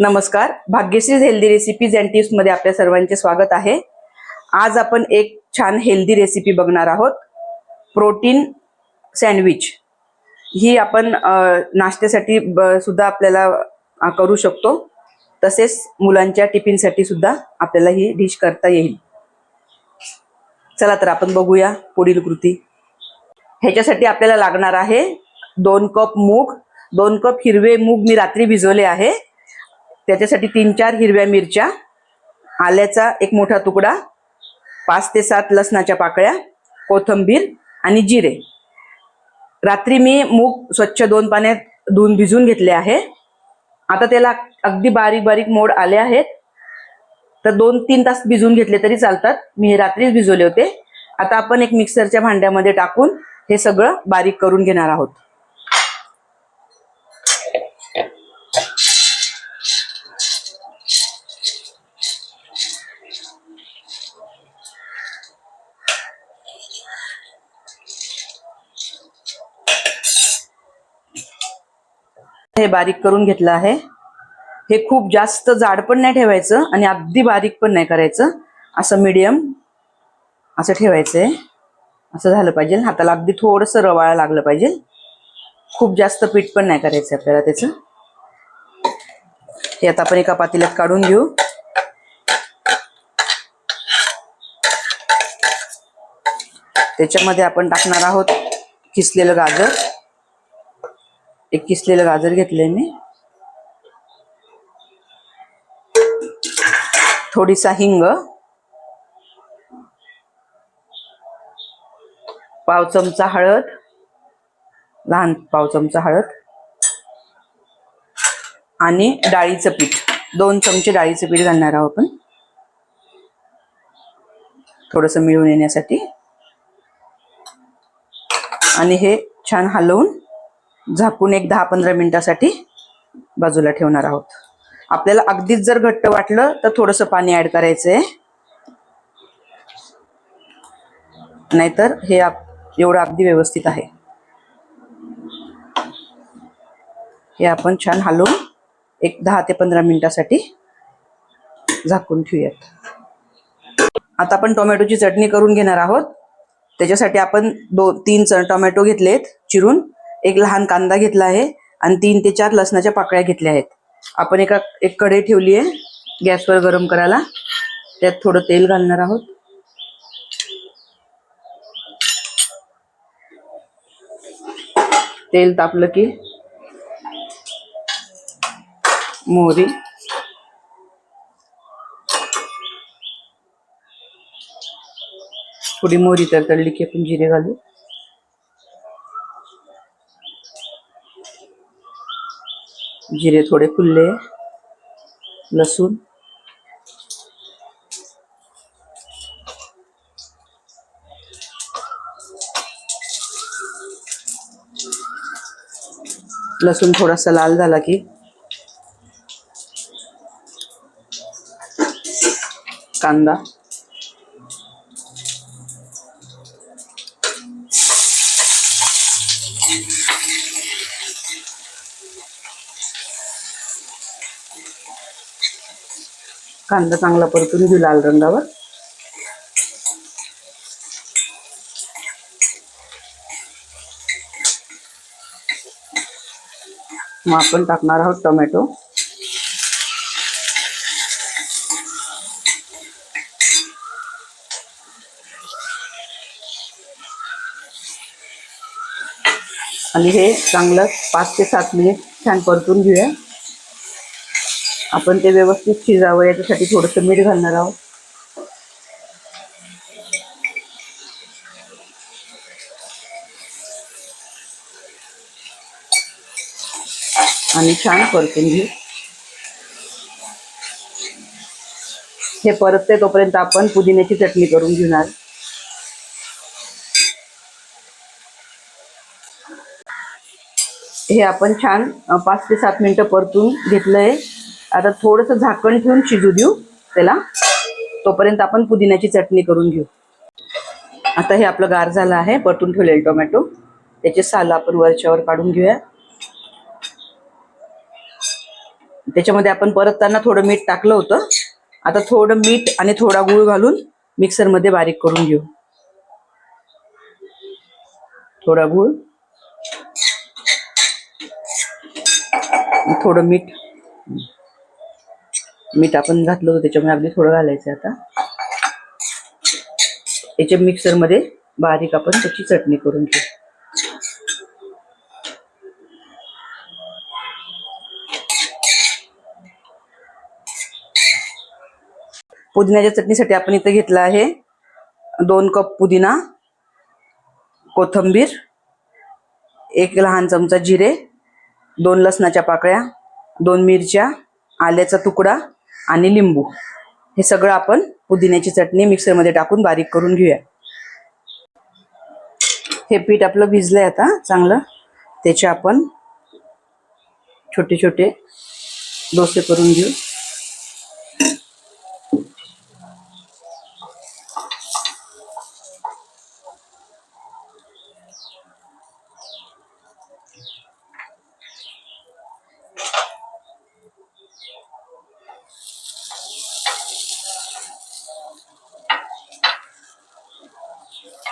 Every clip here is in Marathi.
नमस्कार. भाग्यश्री हेल्दी रेसिपीज अँड टिप्समध्ये आपल्या सर्वांचे स्वागत आहे. आज आपण एक छान हेल्दी रेसिपी बघणार आहोत. Protein sandwich. ही आपण नाश्त्यासाठी ब- सुद्धा आपल्याला करू शकतो. तसेच मुलांच्या टिफिनसाठी सुद्धा आपल्याला ही डिश करता येईल. चला तर आपण बघूया पुढील कृती. ह्याच्यासाठी आपल्याला लागणार आहे दोन कप मूग. दोन कप हिरवे मूग मी रात्री भिजवले आहे. त्याच्यासाठी तीन चार हिरव्या मिरच्या आल्याचा एक मोठा तुकडा पाच ते सात लसणाच्या पाकळ्या कोथंबीर आणि जिरे. रात्री मी मूग स्वच्छ दोन पाण्यात धुवून भिजून घेतले आहे. आता त्याला अगदी बारीक बारीक मोड आले आहेत. तर दोन तीन तास भिजवून घेतले तरी चालतात. मी हे रात्रीच भिजवले होते. आता आपण एक मिक्सरच्या भांड्यामध्ये टाकून हे सगळं बारीक करून घेणार आहोत. हे बारीक करून घेतलं आहे. हे खूप जास्त जाड पण नाही ठेवायचं आणि अगदी बारीक पण नाही करायचं. असं मीडियम असं ठेवायचंय. असं झालं पाहिजे. हाताला अगदी थोडंसं रवाळा लागलं पाहिजे. खूप जास्त पीठ पण नाही करायचं आपल्याला त्याचं. हे आता आपण एका पातेल्यात काढून घेऊ. त्याच्यामध्ये आपण टाकणार आहोत किसलेलं गाजर. एक किसलेलं गाजर घेतलंय मी. थोडीसा हिंग. पाव चमचा हळद. लहान पाव चमचा हळद. आणि डाळीचं पीठ. दोन चमचे डाळीचं पीठ घालणार आहोत आपण. थोडस मिळून येण्यासाठी. आणि हे छान हलवून झाकून एक दहा पंधरा मिनिटासाठी बाजूला ठेवणार आहोत. आपल्याला अगदीच जर घट्ट वाटलं तर थोडंसं पाणी ऍड करायचंय. नाहीतर हे आप- एवढं अगदी व्यवस्थित आहे. हे आपण छान हलवून एक दहा ते पंधरा मिनिटासाठी झाकून ठेवूयात. आता आपण टोमॅटोची चटणी करून घेणार आहोत. त्याच्यासाठी आपण दो तीन टोमॅटो घेतलेत चिरून. एक लहान कांदा घेतला आहे आणि तीन ते चार लसणाच्या पाकळ्या घेतल्या आहेत. आपण एका एक कढई ठेवली आहे गॅसवर गरम करायला. त्यात थोडं तेल घालणार आहोत. तेल तापलं की मोहरी. थोडी मोहरी तर तळली की आपण जिरे घालू. जिरे थोडे फुलले लसूण लसूण थोडासा लाल झाला की। कांदा। कांदा चांगला परतून घेऊ लाल रंगावर. मग आपण टाकणार आहोत टोमॅटो. आणि हे चांगलं पाच ते सात मिनिट छान परतून घेऊया. आपण ते व्यवस्थित शिजावं याच्यासाठी थोडंसं मीठ घालणार आहोत. आणि छान परतून घेऊ. हे परतते तोपर्यंत आपण पुदिन्याची चटणी करून घेणार. हे आपण छान पाच ते सात मिनिटं परतून घेतलंय. आता थोडंसं झाकण ठेवून शिजू देऊ त्याला. तोपर्यंत आपण पुदिन्याची चटणी करून घेऊ. आता हे आपलं गार झालं आहे परतून ठेवलेलं टोमॅटो. त्याचे साल आपण वरच्यावर काढून घेऊया. त्याच्यामध्ये आपण परतताना थोडं मीठ टाकलं होतं. आता थोडं मीठ आणि थोडा गूळ घालून मिक्सरमध्ये बारीक करून घेऊ. थोडा गूळ. थोडं मीठ. मीठ आपण घातलं होतं त्याच्यामुळे अगदी थोडं घालायचं आता. याच्या मिक्सरमध्ये बारीक आपण त्याची चटणी करून घेऊ. पुदिन्याच्या चटणीसाठी आपण इथं घेतला आहे दोन कप पुदिना कोथंबीर एक लहान चमचा जिरे दोन लसणाच्या पाकळ्या दोन मिरच्या आल्याचा तुकडा आणि लिंबू. हे सगळं आपण पुदिन्याची चटणी मिक्सरमध्ये टाकून बारीक करून घेऊया. हे पीठ आपलं भिजलंय आता चांगलं. त्याचे आपण छोटे छोटे डोसे करून घेऊ.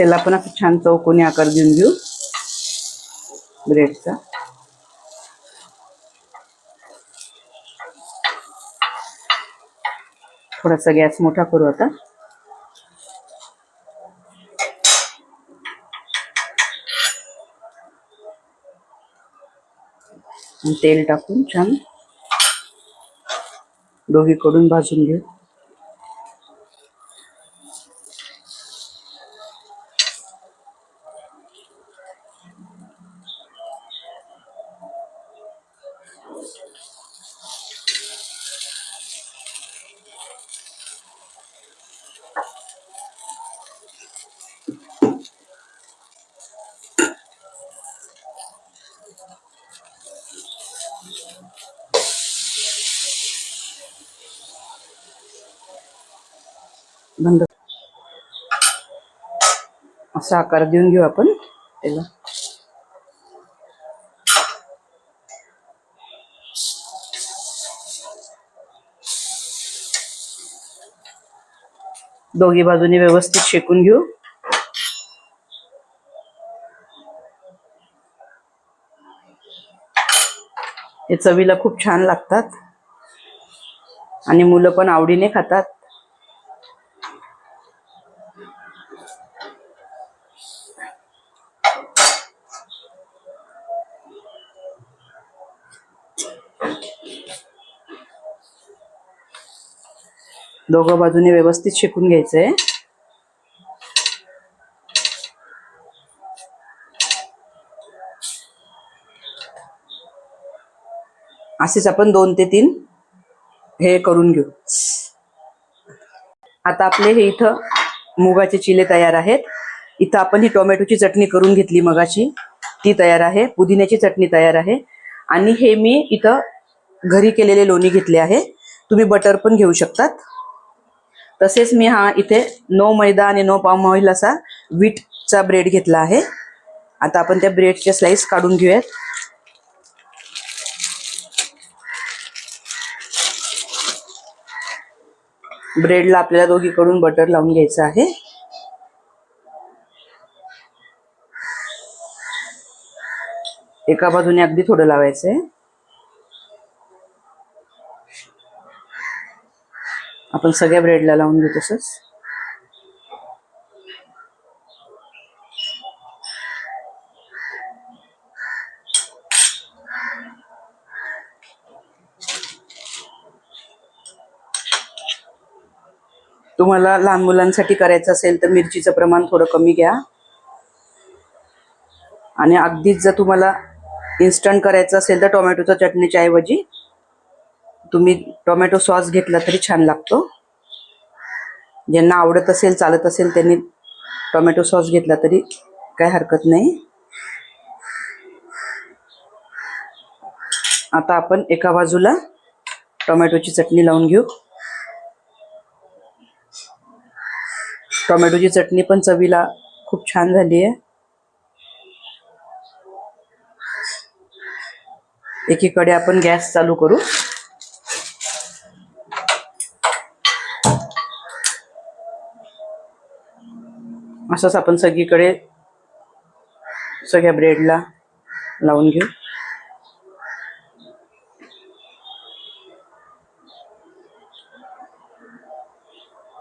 त्याला पण असं छान चौकोनी आकार देऊन घेऊ. ब्रेडचा. थोडासा गॅस मोठा करू आता. तेल टाकून छान. दोघीकडून भाजून घेऊ. असा आकार देऊन घेऊ आपण त्याला. दोघी बाजूने व्यवस्थित शेकून घेऊ. हे चवीला खूप छान लागतात. आणि मुलं पण आवडीने खातात. दोघं बाजूने व्यवस्थित शिकून घ्यायचंय. असेच आपण दोन ते तीन हे करून घेऊ. आता आपले हे इथं मुगाचे चिले तयार आहेत. इथं आपण ही टोमॅटोची चटणी करून घेतली मगाची ती तयार आहे. पुदिन्याची चटणी तयार आहे. आणि हे मी इथं घरी केलेले लोणी घेतले आहे. तुम्ही बटर पण घेऊ शकतात. तसेच मी हा इथे नो मैदा आणि नो पाम ऑइल असा वीटचा ब्रेड घेतला आहे. आता आपण त्या ब्रेडचे स्लाइस काढून घेऊयात. ब्रेडला आपल्याला दोघीकडून बटर लावून घ्यायचं आहे. एका बाजूने अगदी थोडं लावायचं आहे आपण सगळ्या ब्रेडला लावून घेऊ तसंच. तुम्हाला लहान मुलांसाठी करायचं असेल तर मिरचीचं प्रमाण थोडं कमी घ्या. आणि अगदीच जर तुम्हाला इन्स्टंट करायचं असेल तर टोमॅटोच्या चटणीच्या ऐवजी तुम्ही टोमॅटो सॉस घेतला तरी छान लागतो. ज्यांना आवडत असेल चालत असेल त्यांनी टोमॅटो सॉस घेतला तरी काही हरकत नाही. आता आपण एका बाजूला टोमॅटोची चटणी लावून घेऊ. टोमॅटोची चटणी पण चवीला खूप छान झाली आहे. एकीकडे आपण गॅस चालू करू. असंच आपण सगळीकडे सगळ्या ब्रेडला लावून घेऊ.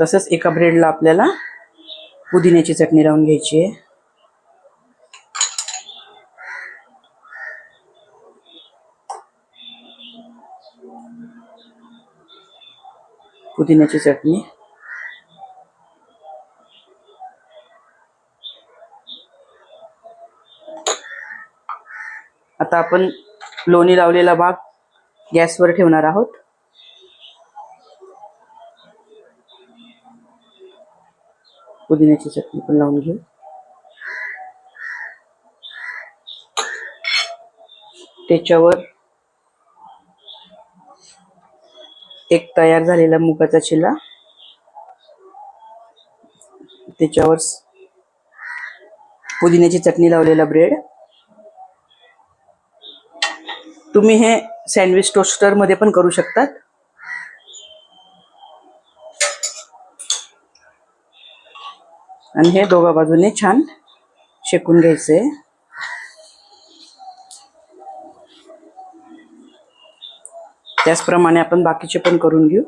तसंच एका ब्रेडला आपल्याला पुदिन्याची चटणी लावून घ्यायची आहे. पुदिन्याची चटणी. आता आपण लोणी लावलेला भाग गॅसवर ठेवणार आहोत. पुदिन्याची चटणी पण लावून घेऊ. त्याच्यावर एक तयार झालेला मुगाचा चिला. त्याच्यावर पुदिन्याची चटणी लावलेला ब्रेड. तुम्ही हे सँडविच टोस्टरमध्ये पण करू शकतात. आणि हे दोघा बाजूने छान शेकून घ्यायचे. त्याचप्रमाणे आपण बाकीचे पण करून घेऊ.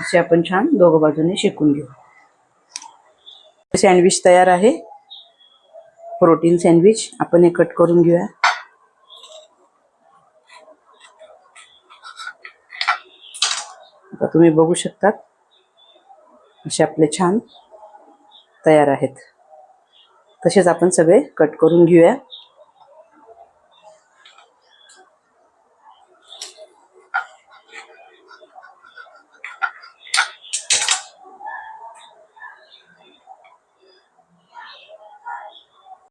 असे आपण छान दोघं बाजूने शेकून घेऊ. सँडविच तयार आहे. प्रोटीन सँडविच आपण हे कट करून घेऊया. आता तुम्ही बघू शकतात असे आपले छान तयार आहेत. तसेच आपण सगळे कट करून घेऊया.